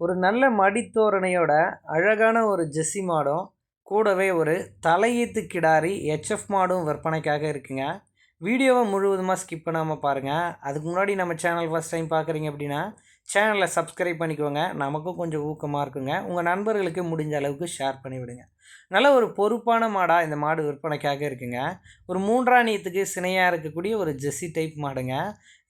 ஒரு நல்ல மடித்தோரணையோட அழகான ஒரு ஜெஸ்ஸி மாடும் கூடவே ஒரு தலையீத்து கிடாரி ஹெச்எஃப் மாடும் விற்பனைக்காக இருக்குங்க. வீடியோவை முழுவதுமாக ஸ்கிப் பண்ணாமல் பாருங்கள் அதுக்கு முன்னாடி நம்ம சேனல் ஃபஸ்ட் டைம் பார்க்குறீங்க அப்படின்னா சேனலை சப்ஸ்கிரைப் பண்ணிக்கோங்க. நமக்கும் கொஞ்சம் ஊக்கமாக இருக்குங்க. உங்கள் நண்பர்களுக்கு முடிஞ்ச அளவுக்கு ஷேர் பண்ணிவிடுங்க நல்ல ஒரு பொறுப்பான மாடாக இந்த மாடு விற்பனைக்காக இருக்குங்க. ஒரு மூன்றாணியத்துக்கு சினையாக இருக்கக்கூடிய ஒரு ஜெஸ்ஸி டைப் மாடுங்க.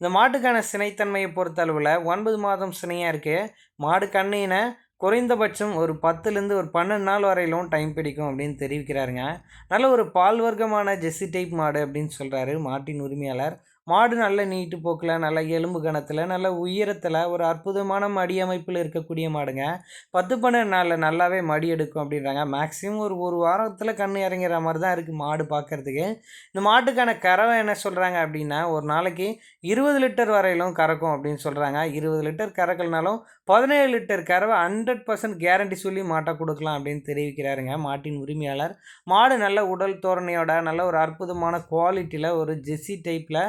இந்த மாட்டுக்கான சினைத்தன்மையை பொறுத்தளவில் ஒன்பது மாதம் சினையாக இருக்குது மாடு கண்ணினை குறைந்தபட்சம் ஒரு பத்துலேருந்து ஒரு பன்னெண்டு நாள் வரையிலும் டைம் பிடிக்கும் அப்படின்னு தெரிவிக்கிறாருங்க. நல்ல ஒரு பால் வர்க்கமான ஜெஸ்ஸி டைப் மாடு அப்படின்னு சொல்கிறாரு மாட்டின் உரிமையாளர் மாடு நல்ல நீட்டு போக்கில் நல்ல எலும்பு கணத்தில் நல்ல உயரத்தில் ஒரு அற்புதமான மடி அமைப்பில் இருக்கக்கூடிய மாடுங்க. பத்து பன்னெண்டு நாளில் நல்லாவே மடி எடுக்கும் அப்படின்றாங்க. மேக்ஸிமம் ஒரு ஒரு வாரத்தில் கண் இறங்குற மாதிரி தான் இருக்குது மாடு பார்க்குறதுக்கு இந்த மாட்டுக்கான கறவை என்ன சொல்கிறாங்க அப்படின்னா ஒரு நாளைக்கு இருபது லிட்டர் வரையிலும் கறக்கும் அப்படின்னு சொல்கிறாங்க இருபது லிட்டர் கறக்கலனாலும் பதினேழு லிட்டர் கறவை ஹண்ட்ரட் பர்சன்ட் கேரண்டி சொல்லி மாட்டை கொடுக்கலாம் அப்படின்னு தெரிவிக்கிறாருங்க மாட்டின் உரிமையாளர். மாடு நல்ல உடல் தோரணையோட நல்ல ஒரு அற்புதமான குவாலிட்டியில் ஒரு ஜெஸ்ஸி டைப்பில்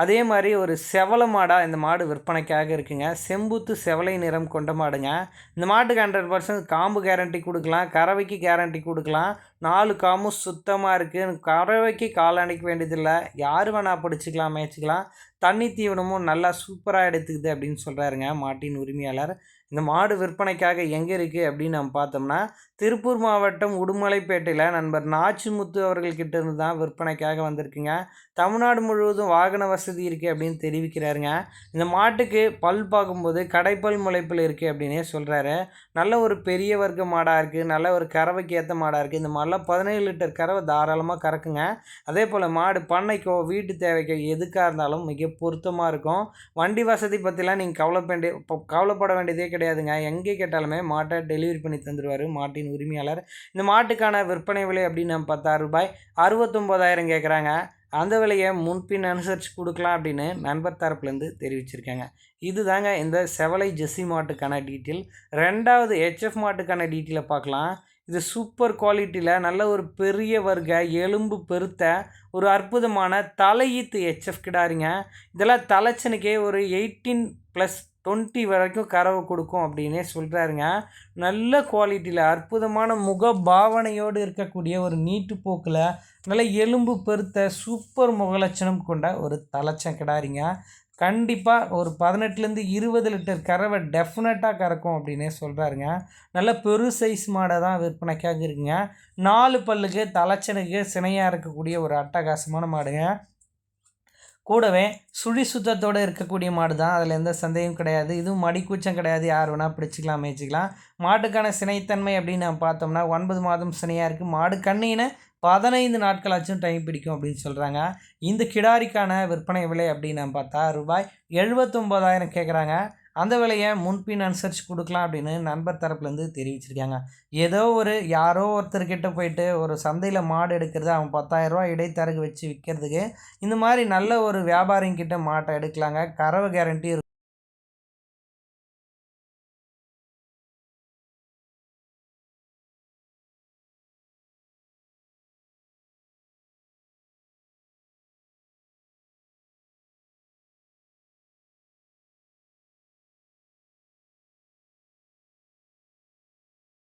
அதே மாதிரி ஒரு செவல மாடாக இந்த மாடு விற்பனைக்காக இருக்குங்க. செம்புத்து செவலை நிறம் கொண்ட மாடுங்க. இந்த மாட்டுக்கு ஹண்ட்ரட் பர்சன்ட் காம்பு கேரண்டி கொடுக்கலாம் கறவைக்கு கேரண்டி கொடுக்கலாம். நாலு காம்பும் சுத்தமாக இருக்குது கறவைக்கு காலணிக்க வேண்டியதில்லை. யார் வேணால் பிடிச்சிக்கலாம் மேய்ச்சிக்கலாம். தண்ணி தீவனமும் நல்லா சூப்பராக எடுத்துக்குது அப்படின்னு சொல்கிறாருங்க மாட்டின் உரிமையாளர். இந்த மாடு விற்பனைக்காக எங்கே இருக்குது அப்படின்னு நம்ம பார்த்தோம்னா திருப்பூர் மாவட்டம் உடுமலைப்பேட்டையில் நண்பர் நாச்சிமுத்து அவர்கள்கிட்ட இருந்து தான் விற்பனைக்காக வந்திருக்குங்க. தமிழ்நாடு முழுவதும் வாகன வசதி இருக்குது அப்படின்னு தெரிவிக்கிறாருங்க. இந்த மாட்டுக்கு பல் பார்க்கும்போது கடைப்பல் முளைப்பில் இருக்குது அப்படின்னே சொல்கிறாரு நல்ல ஒரு பெரிய வர்க்க மாடாக இருக்குது நல்ல ஒரு கறவைக்கு ஏற்ற மாடாக இருக்குது இந்த மாடெலாம் பதினேழு லிட்டர் கறவை தாராளமாக கறக்குங்க. அதே போல் மாடு பண்ணைக்கோ வீட்டு தேவைக்கோ எதுக்காக இருந்தாலும் மிக பொருத்தமாக இருக்கும். வண்டி வசதி பற்றிலாம் நீங்கள் கவலைப்பட கவலைப்பட வேண்டியதே கிடையாதுங்க. எங்கே கேட்டாலுமே மாட்டை டெலிவரி பண்ணி தந்துடுவார் மாட்டின் உரிமையாளர். இந்த மாட்டுக்கான விற்பனை விலை அப்படின்னு நம்ம ரூபாய் அறுபத்தொம்போதாயிரம் கேட்குறாங்க. அந்த விலையை முன்பின் அனுசரித்து கொடுக்கலாம் அப்படின்னு நண்பர் தரப்புலேருந்து தெரிவிச்சிருக்காங்க. இது தாங்க இந்த செவலை ஜெஸ்ஸி மாட்டுக்கான டீட்டெயில். ரெண்டாவது ஹெச்எஃப் மாட்டுக்கான டீட்டெயிலை பார்க்கலாம். இது சூப்பர் குவாலிட்டியில் நல்ல ஒரு பெரிய வர்க்க எலும்பு பெருத்த ஒரு அற்புதமான தலையீத்து ஹெச்எஃப் கிடாருங்க. இதெல்லாம் தலைச்சனுக்கே ஒரு எயிட்டீன் ப்ளஸ் டுவெண்ட்டி வரைக்கும் கறவை கொடுக்கும் அப்படின்னே சொல்கிறாருங்க நல்ல குவாலிட்டியில் அற்புதமான முக பாவனையோடு இருக்கக்கூடிய ஒரு நீட்டு போக்கில் நல்ல எலும்பு பெருத்த சூப்பர் முகலட்சணம் கொண்ட ஒரு தலைச்சம் கிடாரிங்க. கண்டிப்பாக ஒரு பதினெட்டுலேருந்து இருபது லிட்டர் கறவை டெஃபினட்டாக கறக்கும் அப்படின்னே சொல்கிறாருங்க நல்ல பெரு சைஸ் மாடை தான் விற்பனைக்காக இருக்குங்க. நாலு பல்லுக்கு தலைச்சனுக்கு சினையாக இருக்கக்கூடிய ஒரு அட்டகாசமான மாடுங்க. கூடவே சுழி சுத்தத்தோடு இருக்கக்கூடிய மாடு தான். அதில் எந்த சந்தேகம் கிடையாது. இதுவும் மடிக்கூச்சம் கிடையாது. யார் வேணால் பிடிச்சிக்கலாம் மேய்ச்சிக்கலாம். மாட்டுக்கான சினைத்தன்மை அப்படின்னு நம்ம பார்த்தோம்னா ஒன்பது மாதம் சினையாக இருக்குது மாடு கண்ணின பதினைந்து நாட்களாச்சும் டைம் பிடிக்கும் அப்படின்னு சொல்கிறாங்க இந்த கிடாரிக்கான விற்பனை விலை அப்படின்னு நம்ம பார்த்தா ரூபாய் எழுபத்தொம்போதாயிரம் கேட்குறாங்க அந்த விலையை முன்பின் அனுசரித்து கொடுக்கலாம் அப்படின்னு நண்பர் தரப்புலேருந்து தெரிவிச்சிருக்காங்க. ஏதோ ஒரு யாரோ ஒருத்தர்கிட்ட போயிட்டு ஒரு சந்தையில் மாடு எடுக்கிறது அவன் பத்தாயிரரூவா இடைத்தரகு வச்சு விற்கிறதுக்கு இந்த மாதிரி நல்ல ஒரு வியாபாரிங்கிட்ட மாட்டை எடுக்கலாங்க. கறவை கேரண்டி இருக்கும்